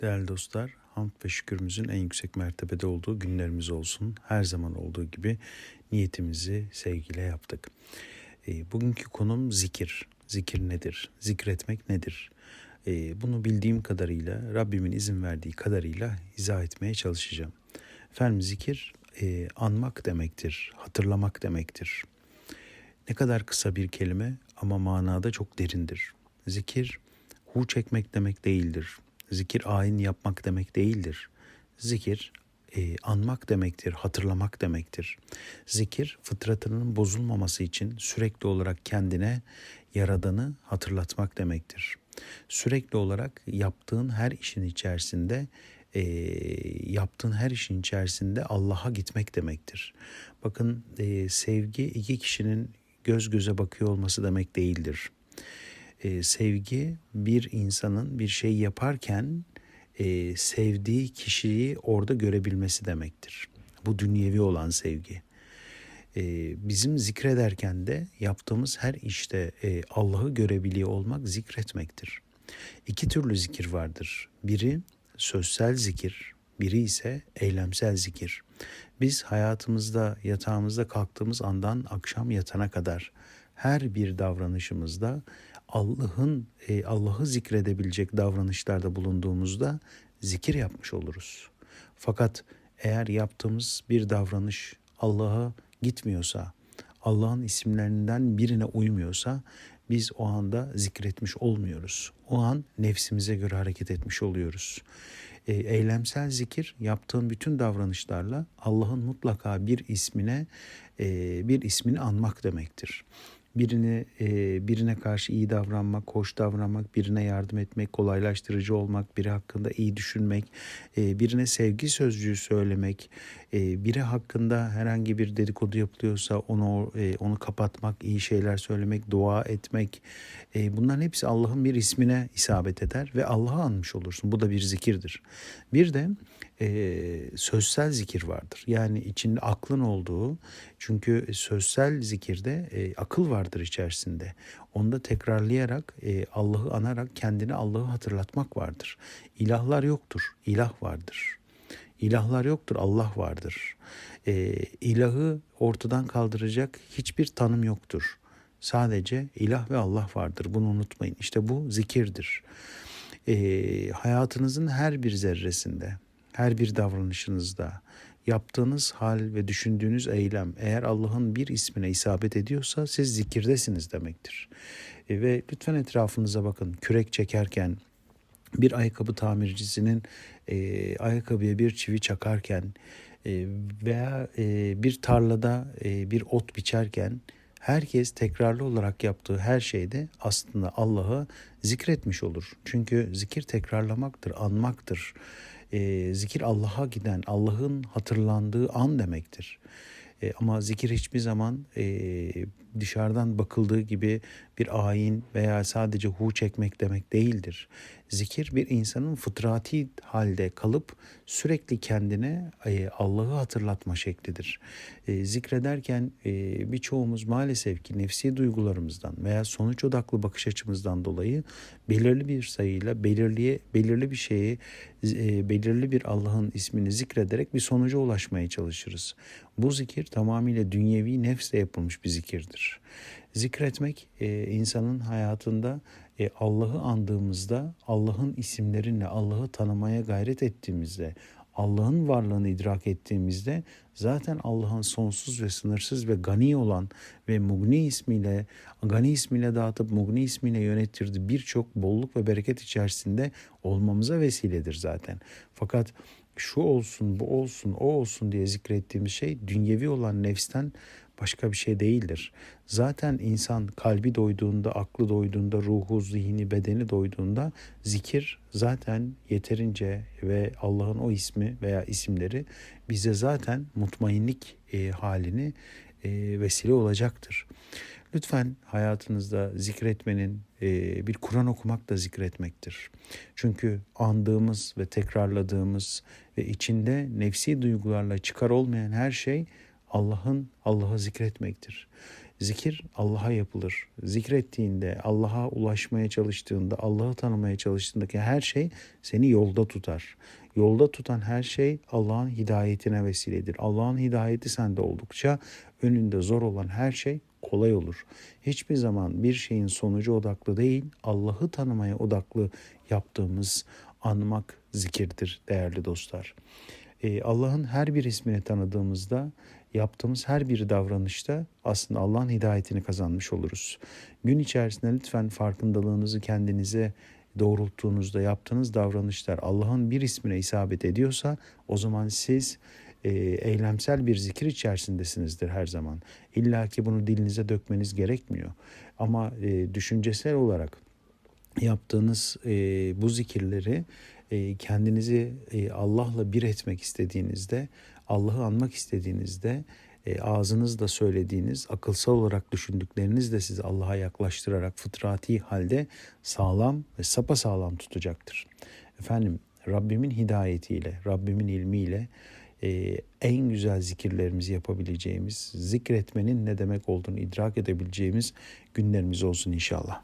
Değerli dostlar, hamd ve şükürümüzün en yüksek mertebede olduğu günlerimiz olsun. Her zaman olduğu gibi niyetimizi sevgiyle yaptık. E, bugünkü konum zikir. Zikir nedir? Zikretmek nedir? E, bunu bildiğim kadarıyla, Rabbimin izin verdiği kadarıyla izah etmeye çalışacağım. Efendim zikir e, anmak demektir, hatırlamak demektir. Ne kadar kısa bir kelime ama manada çok derindir. Zikir hu çekmek demek değildir. Zikir ayin yapmak demek değildir. Zikir e, anmak demektir, hatırlamak demektir. Zikir fıtratının bozulmaması için sürekli olarak kendine yaradanı hatırlatmak demektir. Sürekli olarak yaptığın her işin içerisinde e, yaptığın her işin içerisinde Allah'a gitmek demektir. Bakın e, sevgi iki kişinin göz göze bakıyor olması demek değildir. E, sevgi bir insanın bir şey yaparken e, sevdiği kişiyi orada görebilmesi demektir. Bu dünyevi olan sevgi. E, bizim zikrederken de yaptığımız her işte e, Allah'ı görebiliyor olmak zikretmektir. İki türlü zikir vardır. Biri sözsel zikir, biri ise eylemsel zikir. Biz hayatımızda, yatağımızda kalktığımız andan akşam yatana kadar her bir davranışımızda Allah'ın e, Allah'ı zikredebilecek davranışlarda bulunduğumuzda zikir yapmış oluruz. Fakat eğer yaptığımız bir davranış Allah'a gitmiyorsa, Allah'ın isimlerinden birine uymuyorsa biz o anda zikretmiş olmuyoruz. O an nefsimize göre hareket etmiş oluyoruz. E, eylemsel zikir yaptığın bütün davranışlarla Allah'ın mutlaka bir ismine e, bir ismini anmak demektir birini e, birine karşı iyi davranmak, hoş davranmak, birine yardım etmek, kolaylaştırıcı olmak, biri hakkında iyi düşünmek, e, birine sevgi sözcüğü söylemek, e, biri hakkında herhangi bir dedikodu yapılıyorsa onu e, onu kapatmak, iyi şeyler söylemek, dua etmek, e, bunların hepsi Allah'ın bir ismine isabet eder ve Allah'ı anmış olursun. Bu da bir zikirdir. Bir de e, sözsel zikir vardır. Yani içinde aklın olduğu çünkü sözsel zikirde e, akıl vardır içerisinde. Onda tekrarlayarak e, Allah'ı anarak kendini Allah'ı hatırlatmak vardır. İlahlar yoktur, ilah vardır. İlahlar yoktur, Allah vardır. E, ilahı ortadan kaldıracak hiçbir tanım yoktur. Sadece ilah ve Allah vardır. Bunu unutmayın. İşte bu zikirdir. E, hayatınızın her bir zerresinde, her bir davranışınızda yaptığınız hal ve düşündüğünüz eylem eğer Allah'ın bir ismine isabet ediyorsa siz zikirdesiniz demektir. E, ve lütfen etrafınıza bakın. Kürek çekerken bir ayakkabı tamircisinin e, ayakkabıya bir çivi çakarken e, veya e, bir tarlada e, bir ot biçerken herkes tekrarlı olarak yaptığı her şeyde aslında Allah'ı zikretmiş olur. Çünkü zikir tekrarlamaktır, anmaktır. E, zikir Allah'a giden, Allah'ın hatırlandığı an demektir. E, ama zikir hiçbir zaman e, dışarıdan bakıldığı gibi bir ayin veya sadece hu çekmek demek değildir. Zikir bir insanın fıtrati halde kalıp sürekli kendine Allah'ı hatırlatma şeklidir. E, zikrederken e, birçoğumuz maalesef ki nefsi duygularımızdan veya sonuç odaklı bakış açımızdan dolayı belirli bir sayıyla belirli belirli bir şeyi e, belirli bir Allah'ın ismini zikrederek bir sonuca ulaşmaya çalışırız. Bu zikir tamamıyla dünyevi nefsle yapılmış bir zikirdir. Zikretmek e, insanın hayatında e, Allah'ı andığımızda, Allah'ın isimlerinle Allah'ı tanımaya gayret ettiğimizde, Allah'ın varlığını idrak ettiğimizde zaten Allah'ın sonsuz ve sınırsız ve gani olan ve Mugni ismiyle, Gani ismiyle dağıtıp Mugni ismiyle yönettirdiği birçok bolluk ve bereket içerisinde olmamıza vesiledir zaten. Fakat şu olsun, bu olsun, o olsun diye zikrettiğimiz şey dünyevi olan nefsten başka bir şey değildir. Zaten insan kalbi doyduğunda, aklı doyduğunda, ruhu, zihni, bedeni doyduğunda zikir zaten yeterince ve Allah'ın o ismi veya isimleri bize zaten mutmainlik e, halini e, vesile olacaktır. Lütfen hayatınızda zikretmenin e, bir Kur'an okumak da zikretmektir. Çünkü andığımız ve tekrarladığımız ve içinde nefsi duygularla çıkar olmayan her şey Allah'ın Allah'ı zikretmektir. Zikir Allah'a yapılır. Zikrettiğinde, Allah'a ulaşmaya çalıştığında, Allah'ı tanımaya çalıştığındaki her şey seni yolda tutar. Yolda tutan her şey Allah'ın hidayetine vesiledir. Allah'ın hidayeti sende oldukça önünde zor olan her şey kolay olur. Hiçbir zaman bir şeyin sonucu odaklı değil, Allah'ı tanımaya odaklı yaptığımız anmak zikirdir değerli dostlar. Ee, Allah'ın her bir ismini tanıdığımızda yaptığımız her bir davranışta aslında Allah'ın hidayetini kazanmış oluruz. Gün içerisinde lütfen farkındalığınızı kendinize doğrulttuğunuzda yaptığınız davranışlar Allah'ın bir ismine isabet ediyorsa o zaman siz e, eylemsel bir zikir içerisindesinizdir her zaman. İlla ki bunu dilinize dökmeniz gerekmiyor. Ama e, düşüncesel olarak yaptığınız e, bu zikirleri e, kendinizi e, Allah'la bir etmek istediğinizde, Allah'ı anmak istediğinizde e, ağzınızla söylediğiniz, akılsal olarak düşündükleriniz de sizi Allah'a yaklaştırarak fıtrati halde sağlam ve sapasağlam tutacaktır. Efendim Rabbimin hidayetiyle, Rabbimin ilmiyle e, en güzel zikirlerimizi yapabileceğimiz, zikretmenin ne demek olduğunu idrak edebileceğimiz günlerimiz olsun inşallah.